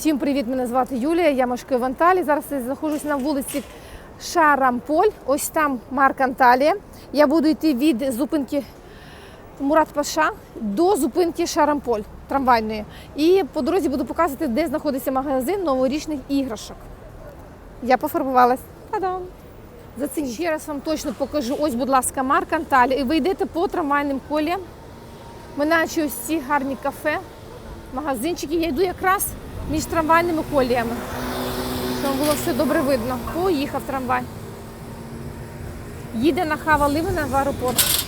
Всім привіт! Мене звати Юлія. Я мешкаю в Анталії. Зараз я знаходжусь на вулиці Шарамполь. Ось там Марк Анталія. Я буду йти від зупинки Мурат Паша до зупинки Шарамполь трамвайної. І по дорозі буду показувати, де знаходиться магазин новорічних іграшок. Я пофарбувалась. Та-дам! За цим ще раз вам точно покажу. Ось, будь ласка, Марк Анталія. І ви йдете по трамвайним коліям, минаючи ось ці гарні кафе, магазинчики. Я йду якраз між трамвайними коліями. Щоб було все добре видно. Поїхав трамвай. Їде на Хава Ливена в аеропорт.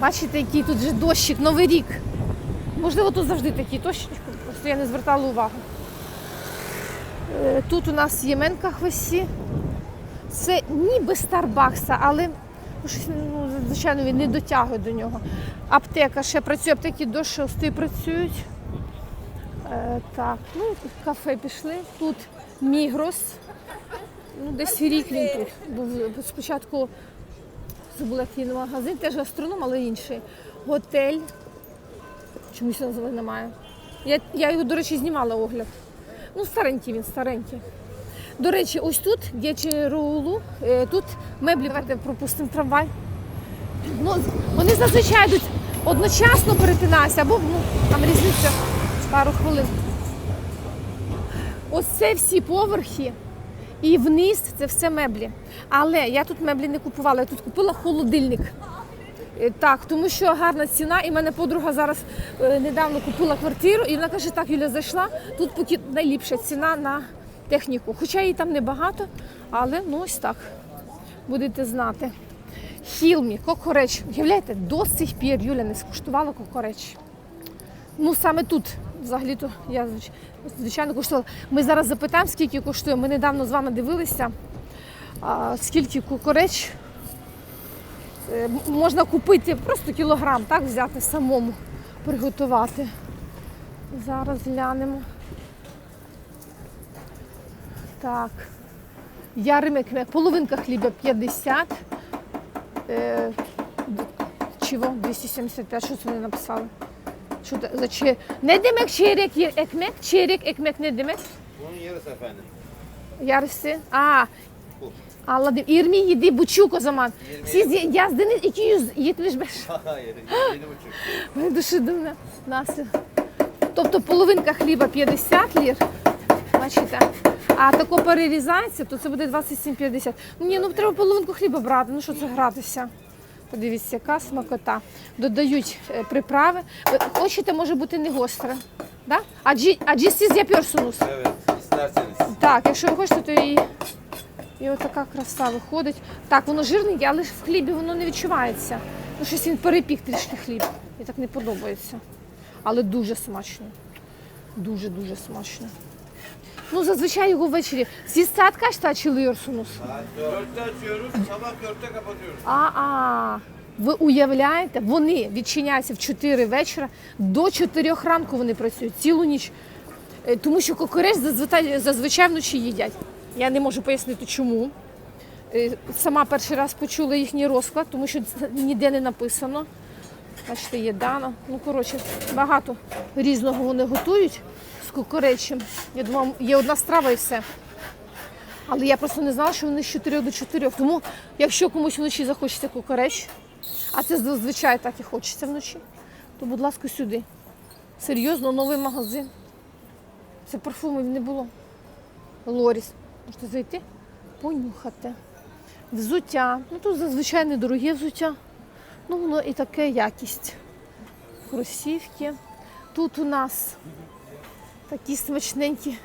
Бачите, який тут же дощик, новий рік. Можливо, тут завжди такий дощ, просто я не звертала увагу. Е, Тут у нас Єменка Хвесі. Це ніби Старбакса, але ну, ну, звичайно він не дотягує до нього. Аптека ще працює, аптеки до 6 працюють. Е, так, ну в кафе пішли. Тут Мігрос. Ну, десь рік він тут. Був спочатку який магазин, теж гастроном, але інший. Готель. Чомусь назви немає. Я, я його, до речі, знімала огляд. Ну, старенький він, старенький. До речі, ось тут, є Чирулу, е, тут меблі, давайте пропустимо трамвай. Ну, вони зазвичай йдуть одночасно перетинаються, або ну, там різниця пару хвилин. Ось це всі поверхи. І вниз це все меблі. Але я тут меблі не купувала, я тут купила холодильник. Е, Так, тому що гарна ціна, і мене подруга зараз е, недавно купила квартиру, і вона каже, так, Юля зайшла, тут поки найліпша ціна на техніку. Хоча її там небагато, але ну ось так. Будете знати. Хілмі, кокореч. Уявляєте, до сих пір Юля не скуштувала кокореч. Ну саме тут, взагалі-то, я звичайно куштувала. Ми зараз запитаємо, скільки коштує. Ми недавно з вами дивилися, скільки кукуреч е, можна купити просто кілограм, так, взяти самому, приготувати. Зараз глянемо. Так. Ярим екмек. Половинка хліба 50. Е, чого? 275. Що це вони написали? За че? Ne demek çeyrek ye- ekmek? Çeyrek ekmek ne demek? Bunun yarısı efendim. Yarısı. Aa. Anladım. 27 buçuk o zaman. Siz yazdınız 275. Hayır, yedi buçuk. Мене дуже дивно. Настя. Тобто половинка хліба 50 лір. Бачите? А тако перерізається, то це буде 27,50. Ну, Ні, ну треба половинку хліба брати. Ну що це гратися? Подивіться, яка смакота. Додають е, приправи. Ви хочете, може бути не гостре. Да? А джі, а джісіз yapıyorsunuz. Так, якщо ви хочете, то і, і отака краса виходить. Так, воно жирненьке, але в хлібі воно не відчувається. Ну, щось він перепік трішки хліб. Мені так не подобається. Але дуже смачно. Дуже-дуже смачно. Ну, зазвичай його ввечері. Зі saat kaçta açılıyorsunuz? Saat dörtte açıyoruz, sabah dörtte kapatıyoruz. А-а. Ви уявляєте, вони відчиняються в 4 вечора, до 4 ранку вони працюють цілу ніч. Е, Тому що кокорець зазвичай, зазвичай вночі їдять. Я не можу пояснити чому. Е, Сама перший раз почула їхній розклад, тому що ніде не написано. Бачите, є дана. Ну, коротше, багато різного вони готують з кукуречем. Я думала, є одна страва і все. Але я просто не знала, що вони з 4 до 4. Тому, якщо комусь вночі захочеться кукареч, а це зазвичай так і хочеться вночі, то, будь ласка, сюди. Серйозно, новий магазин. Це парфумів не було. Лоріс. Можете зайти, понюхати. Взуття. Ну тут зазвичай недороге взуття. Ну, воно і таке якість. Кросівки. Тут у нас такі смачненькі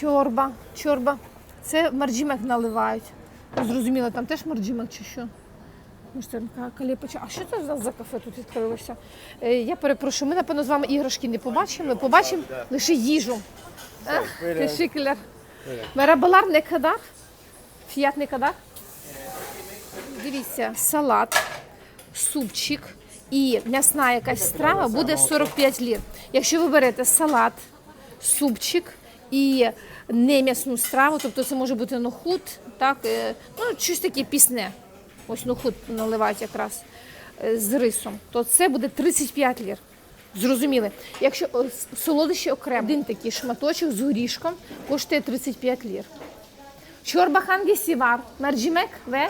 Чорба, чорба. Це марджімек наливають. Ну, Зрозуміло, там теж марджімек чи що? Каліпоча. А що це за- за кафе тут відкрилося? Е, я перепрошую, ми, напевно, з вами іграшки не побачимо. Ми побачимо лише їжу. Teşekkürler. Merhabalar, ne kadar? Fiyat ne kadar? Дивіться, салат, супчик і м'ясна якась страва буде 45 лір. Якщо ви берете салат, супчик і не м'ясну страву, тобто це може бути нохут, так, е, ну, щось таке пісне. Ось нохут наливають якраз е, з рисом, то це буде 35 лір. Зрозуміли. Якщо солодощі окремо, один такий шматочок з горішком коштує 35 лір. Hangisi var? Mercimek ve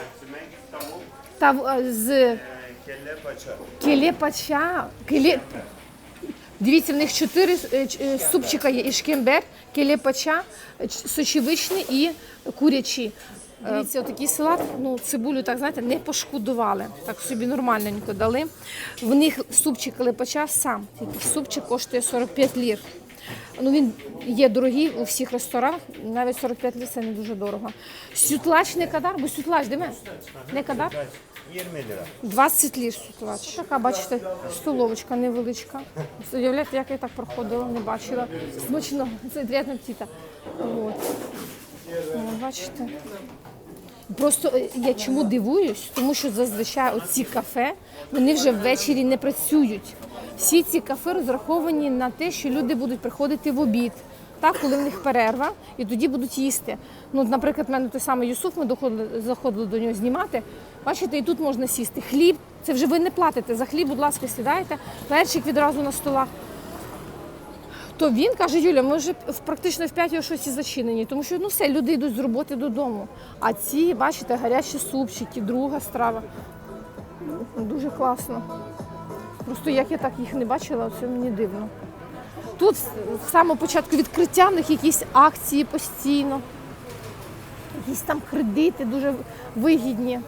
Тав, е, з Kelle paça. келе пача. Келе... Дивіться, в них чотири е, е, супчика є. І шкембер, келе пача, е, сочевичний і курячі. Дивіться, отакий салат, ну, цибулю, так знаєте, не пошкодували. Так собі нормальненько дали. В них супчик лепача сам. Супчик коштує 45 лір. Ну, він є дорогий у всіх ресторанах, навіть 45 лір це не дуже дорого. Сютлач не кадар, бо сютлач, де ми? Не кадар? 20 lira. 20 лір сутулач. Така, бачите, столовочка невеличка. Уявляєте, як я так проходила, не бачила. Смачно, це рядом тіта. От. Бачите. Просто е, я чому дивуюсь, тому що зазвичай оці кафе вони вже ввечері не працюють. Всі ці кафе розраховані на те, що люди будуть приходити в обід, так, коли в них перерва, і тоді будуть їсти. Ну, наприклад, в мене той самий Юсуф, ми доходили, заходили до нього знімати. Бачите, і тут можна сісти. Хліб, це вже ви не платите за хліб, будь ласка, сідаєте. Перчик відразу на столах. То він каже, Юля, ми вже практично в 5 о 6 зачинені, тому що ну все, люди йдуть з роботи додому. А ці, бачите, гарячі супчики, друга страва. Ну, Дуже класно. Просто як я так їх не бачила, це мені дивно. Тут з самого початку відкриття в них якісь акції постійно, якісь там кредити дуже вигідні.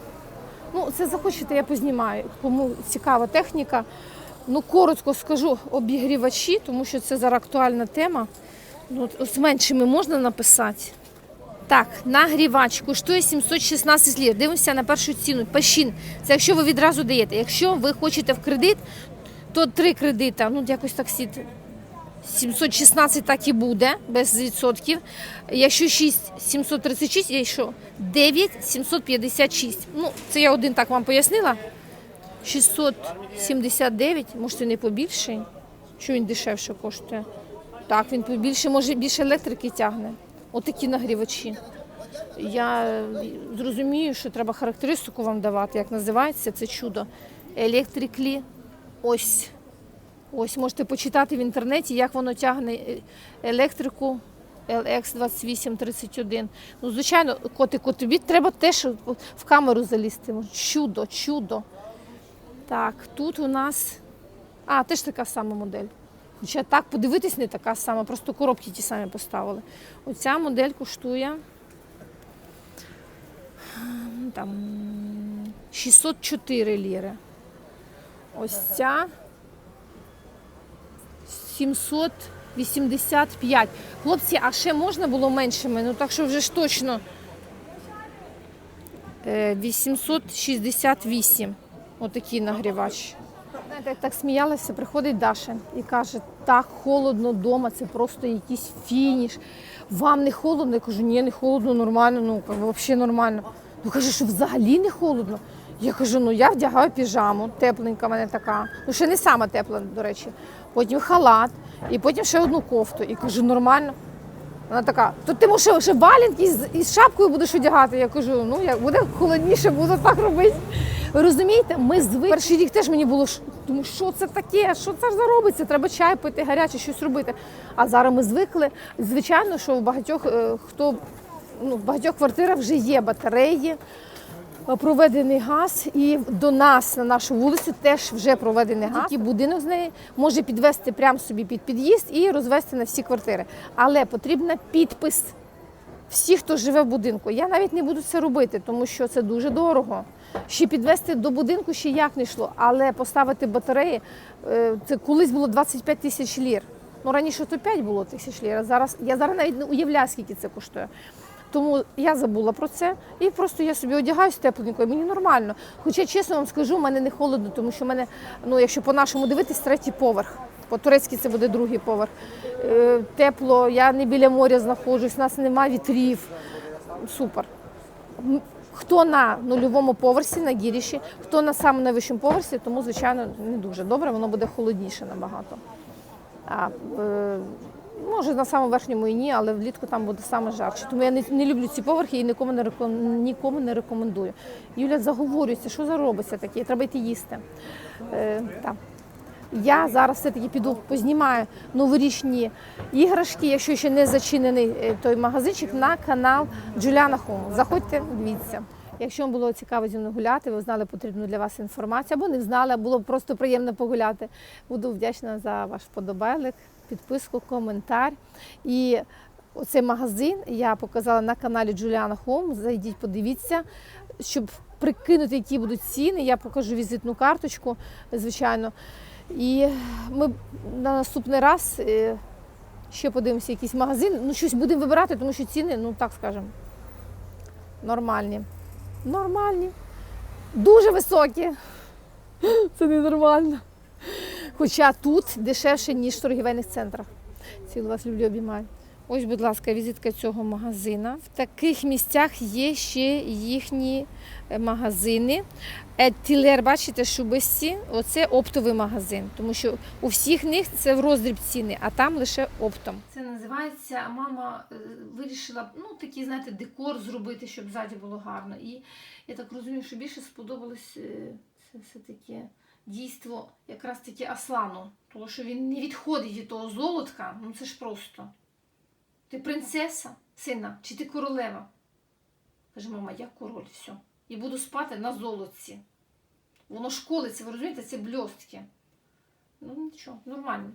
Ну, це захочете, я познімаю. Кому цікава техніка. Ну, коротко скажу обігрівачі, тому що це зараз актуальна тема. Ну, з меншими можна написати. Так, нагрівач коштує 716 лір. Дивимося на першу ціну. Пашін. Це якщо ви відразу даєте. Якщо ви хочете в кредит, то три кредита. Ну, якось так сіт. 716 так і буде, без відсотків. Якщо 6 736, якщо 9 756. Ну, це я один так вам пояснила. 679, може не побільший. Що він дешевше коштує? Так, він побільше, може більше електрики тягне. Отакі нагрівачі. Я зрозумію, що треба характеристику вам давати, як називається це чудо. Електриклі. Ось. Ось можете почитати в інтернеті, як воно тягне е, електрику LX2831. Ну, звичайно, котику, тобі треба теж в камеру залізти. Чудо, чудо. Так, тут у нас. А, теж така сама модель. Хоча так подивитись не така сама, просто коробки ті самі поставили. Оця модель коштує там 604 ліри. Ось ця 785. Хлопці, а ще можна було меншими? Ну так що вже ж точно. Е, 868. Отакий нагрівач. Знаєте, як так сміялася, приходить Даша і каже, так холодно вдома, це просто якийсь фініш. Вам не холодно? Я кажу, ні, не холодно, нормально, ну взагалі нормально. Ну каже, що взагалі не холодно. Я кажу, ну я вдягаю піжаму, тепленька в мене така. Ну ще не сама тепла, до речі. Потім халат, і потім ще одну кофту. І кажу, нормально. Вона така, то ти може ще валянки із, із шапкою будеш одягати. Я кажу, ну як буде холодніше, буду так робити. Ви розумієте, ми звикли. Перший рік теж мені було думаю, що це таке? Що це ж за робиться? Треба чай пити, гаряче, щось робити. А зараз ми звикли. Звичайно, що в багатьох е, хто ну, в багатьох квартирах вже є батареї. е, Проведений газ, і до нас на нашу вулицю теж вже проведений газ. Який будинок з неї може підвести прямо собі під під'їзд і розвести на всі квартири. Але потрібен підпис всі, хто живе в будинку. Я навіть не буду це робити, тому що це дуже дорого. Ще підвести до будинку ще як не йшло, але поставити батареї е, це колись було 25 тисяч лір. Ну раніше то 5 було тисяч лір. а Зараз я зараз навіть не уявляю, скільки це коштує. Тому я забула про це і просто я собі одягаюсь тепленько, мені нормально. Хоча, чесно вам скажу, в мене не холодно, тому що в мене, ну якщо по-нашому дивитись, третій поверх. По-турецьки це буде другий поверх. Е, тепло, я не біля моря знаходжусь, у нас немає вітрів. Супер. Хто на нульовому поверсі, на гіріші, хто на самому найвищому поверсі, тому, звичайно, не дуже добре, воно буде холодніше набагато. А, е, може, на самому верхньому і ні, але влітку там буде саме жарче. Тому я не, не люблю ці поверхи і нікому не, реком, нікому не рекомендую. Юля заговорюється, що за робиться таке, треба йти їсти. Е, так. Я зараз все-таки піду познімаю новорічні іграшки, якщо ще не зачинений е, той магазинчик на канал Джуляна Хом. Заходьте, дивіться. Якщо вам було цікаво зі мною гуляти, ви знали потрібну для вас інформацію, або не знали, було просто приємно погуляти. Буду вдячна за ваш вподобайлик, підписку, коментар. І оцей магазин я показала на каналі Джуліана Хом. Зайдіть, подивіться, щоб прикинути, які будуть ціни. Я покажу візитну карточку, звичайно. І ми на наступний раз е, ще подивимося якийсь магазин. Ну, щось будемо вибирати, тому що ціни, ну так скажемо, нормальні. Нормальні. Дуже високі. Це ненормально. Хоча тут дешевше, ніж в торгівельних центрах. Цілу вас люблю, обіймаю. Ось, будь ласка, візитка цього магазина. В таких місцях є ще їхні е, магазини. Етілер, бачите, шубесті, оце оптовий магазин, тому що у всіх них це в роздріб ціни, а там лише оптом. Це називається мама е, вирішила ну такий, знаєте, декор зробити, щоб ззаді було гарно. І я так розумію, що більше сподобалось е, це все таке дійство якраз таки Аслану, тому що він не відходить від того золотка, ну це ж просто. Ти принцеса, сина, чи ти королева? Каже, мама, я король, все. І буду спати на золотці. Воно школиться, ви розумієте, це бльостки. Ну нічого, нормально.